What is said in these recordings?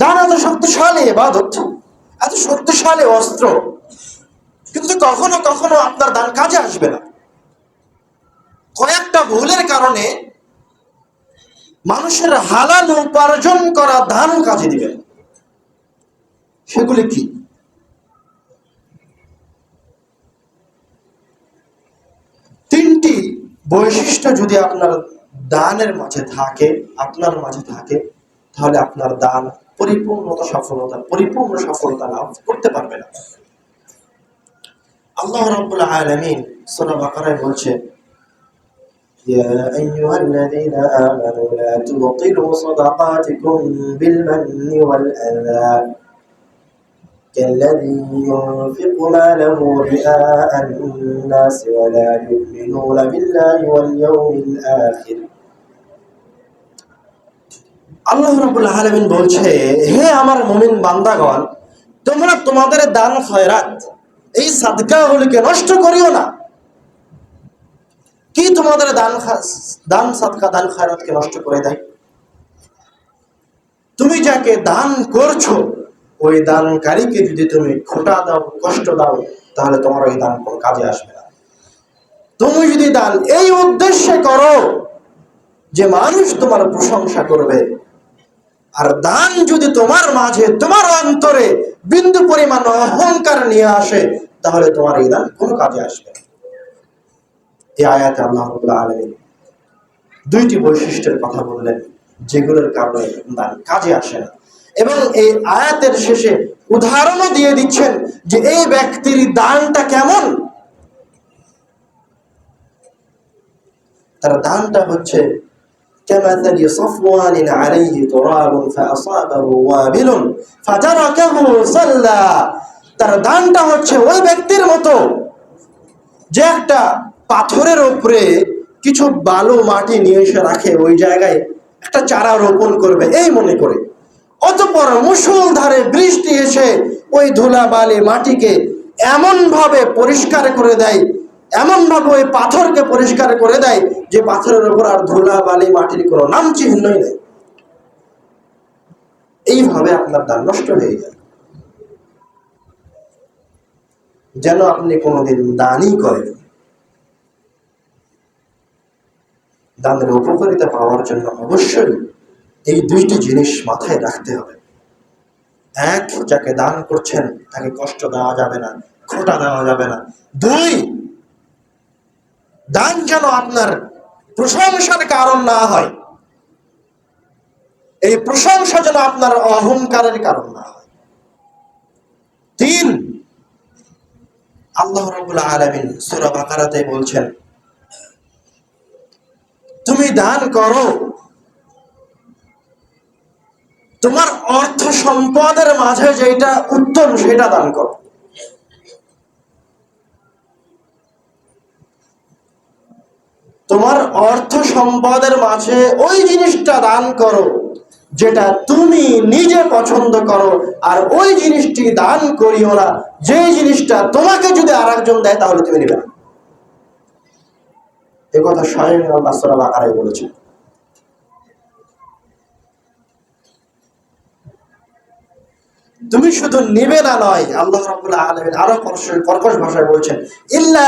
দান এত শক্তিশালী এবাদত এত শক্তিশালী অস্ত্র। কিন্তু কখনো কখনো আপনার দান কাজে আসবে না। কয়েকটা ভুলের কারণে মানুষের হালাল উপার্জন করা দান কাজে দিবে সেগুলি কি? তিনটি বৈশিষ্ট্য যদি আপনার দানের মাঝে থাকে, আপনার মাঝে থাকে, তাহলে আপনার দান পরিপূর্ণতা সফলতা পরিপূর্ণ সফলতা লাভ করতে পারবে না আল্লাহ রাব্বুল আলামিন সূরা বাকারায় বলছে يا أيها الذين آمنوا لا تبطلوا صدقاتكم بالمن والأذى كالذي ينفق ماله رئاء الناس ولا يؤمنون بالله واليوم الآخر আল্লাহ রাব্বুল আলামিন বলছে, হে আমার মুমিন বান্দাগণ, তোমরা তোমাদের দান খয়রাত, এই সাদকাগুলিকে নষ্ট করিও না। কি তোমাদের দান দান সাদকা, দান খয়রাতকে নষ্ট করে দেয়? তুমি যাকে দান করছ, ওই দানকারীকে যদি তুমি খোটা দাও, কষ্ট দাও, তাহলে তোমার ওই দান কোনো কাজে আসবে না। তুমি যদি দান এই উদ্দেশ্যে করো, যে মানুষ তোমার প্রশংসা করবে আর দান যদি তোমার মাঝে, তোমার অন্তরে বিন্দু পরিমাণ অহংকার নিয়ে আসে, তাহলে তোমার এই দান কোনো কাজে আসবে এই আয়াতে আল্লাহ আলামিন দুইটি বৈশিষ্ট্যের কথা বললেন, যেগুলোর কারণে দান কাজে আসে না। এবং এই আয়াতের শেষে উদাহরণও দিয়ে দিচ্ছেন যে এই ব্যক্তির দানটা কেমন? তার দানটা হচ্ছে كمثل صفوان عليه تراب فأصابه وابل فتركه صلى তার দানটা হচ্ছে ওই ব্যক্তির মতো যে একটা পাথরের উপরে কিছু বালু মাটি নিয়ে এসে রাখে ওই জায়গায় একটা চারা রোপণ করবে এই মনে করে অতপর মুসুলধারে বৃষ্টি এসে ওই ধুলা বালি মাটিকে এমন ভাবে পরিষ্কার করে দেয় এমন ভাবে ওই পাথরকে পরিষ্কার করে দেয় যে পাথরের উপর আর ধুলা, বালি, মাটির কোনো নাম চিহ্নই নেই। এইভাবে আপনার দান নষ্ট হয়ে যায়। যেন আপনি কোনোদিন দানই করেন। দানের উপকারিতা পাওয়ার জন্য অবশ্যই এই দুইটি জিনিস মাথায় রাখতে হবে। এক, যাকে দান করছেন, তাকে কষ্ট দেওয়া যাবে না, খোটা দেওয়া যাবে না। দুই দান যেন আপনার প্রশংসার কারণ না হয়? এই প্রশংসা যেন আপনার অহংকারের কারণ না হয়। তিন, আল্লাহ রাব্বুল আলমিন সূরা বাকারাতে বলছেন, তুমি দান করো, তোমার অর্থ সম্পদের মাঝে যেটা উত্তম সেটা দান করো। তোমার অর্থ সম্পদের মাঝে ওই জিনিসটা দান করো, যেটা তুমি নিজে পছন্দ করো, আর ওই জিনিসটি দান করিও না। যে জিনিসটা তোমাকে যদি আর একজন দেয়, তাহলে তুমি নিবে এ কথা স্বয়ং আল্লাহ সাল্লাহ আকারে বলেছেন। তুমি শুধু নিবে না নয়, আল্লাহ রাব্বুল আলামিন আরও কর্কশ ভাষায় বলছেন, ইল্লা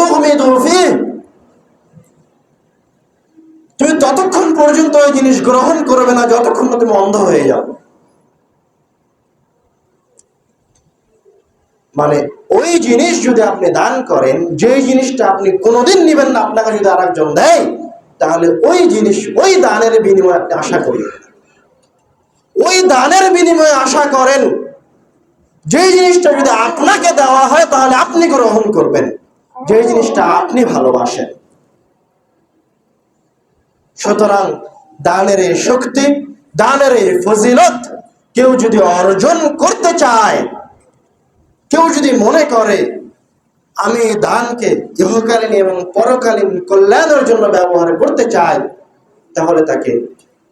তুমি ততক্ষণ পর্যন্ত ওই জিনিস গ্রহণ করবে না, যতক্ষণ না তুমি অন্ধ হয়ে যাও। মানে ওই জিনিস যদি আপনি দান করেন যে জিনিসটা আপনি কোনোদিন নিবেন না, আপনাকে যদি আর একজন দেয়, তাহলে ওই জিনিস, ওই দানের বিনিময়ে আপনি আশা করি। ওই দানের বিনিময়ে আশা করেন যে জিনিসটা যদি আপনাকে দেওয়া হয়, তাহলে আপনি গ্রহণ করবেন। যে জিনিসটা আপনি ভালোবাসেন। সুতরাং দানের এই শক্তি, দানের এই ফজিলত কেউ যদি অর্জন করতে চায়, কেউ যদি মনে করে, আমি দানকে ইহকালীন এবং পরকালীন কল্যাণের জন্য ব্যবহার করতে চাই, তাহলে তাকে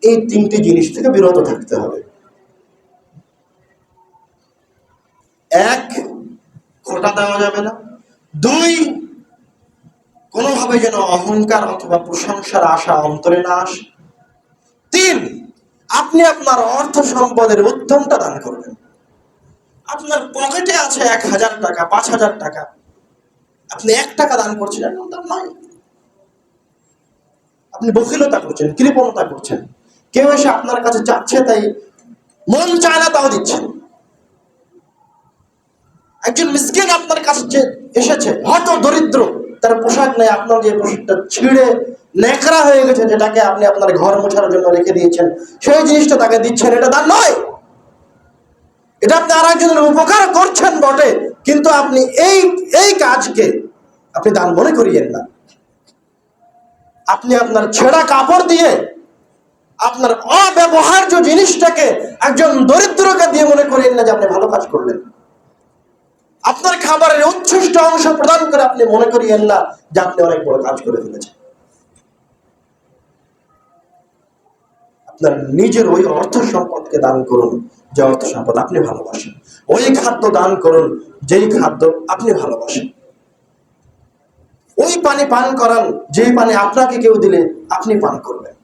এই তিনটি জিনিস থেকে বিরত থাকতে হবে। এক, খোটা দেওয়া যাবে না। দুই কোনোভাবে যেন অহংকার অথবা প্রশংসার আশা অন্তরে না আসে। তিন, আপনি আপনার অর্থ সম্পদের উত্তমটা দান করবেন। আপনার পকেটে আছে এক হাজার টাকা, পাঁচ হাজার টাকা। আপনি এক টাকা দান করছেন নয় আপনি বকিলতা করছেন, কৃপণতা করছেন। কেউ এসে আপনার কাছে চাচ্ছে, তাই মন চায় না, তাও দিচ্ছেন একজন মিসকিন আপনার কাছে এসেছে হয়তো দরিদ্র তার পোশাক নেই, আপনার যে পোশাকটা ছিঁড়ে ন্যাকড়া হয়ে গেছে, যেটাকে আপনি আপনার ঘর মোছার জন্য রেখে দিয়েছেন, সেই জিনিসটা তাকে দিচ্ছেন, এটা দান নয়। এটা আপনি আর একজনের উপকার করছেন বটে, কিন্তু আপনি এই এই কাজকে আপনি দান মনে করিয়েন না। আপনি আপনার ছেঁড়া কাপড় দিয়ে আপনার অব্যবহার্য জিনিসটাকে একজন দরিদ্রকে দিয়ে মনে করিয়েন না যে আপনি ভালো কাজ করলেন। আপনার খাবারের উচ্ছিষ্ট অংশ প্রদান করে আপনি মনে করিয়েন না যে আপনি অনেক বড় কাজ করে ফেলেছেন। আপনার নিজের ওই অর্থ সম্পদকে দান করুন, যে অর্থ সম্পদ আপনি ভালোবাসেন। ওই খাদ্য দান করুন, যেই খাদ্য আপনি ভালোবাসেন। ওই পানি পান করান, যেই পানি আপনাকে কেউ দিলে আপনি পান করবেন।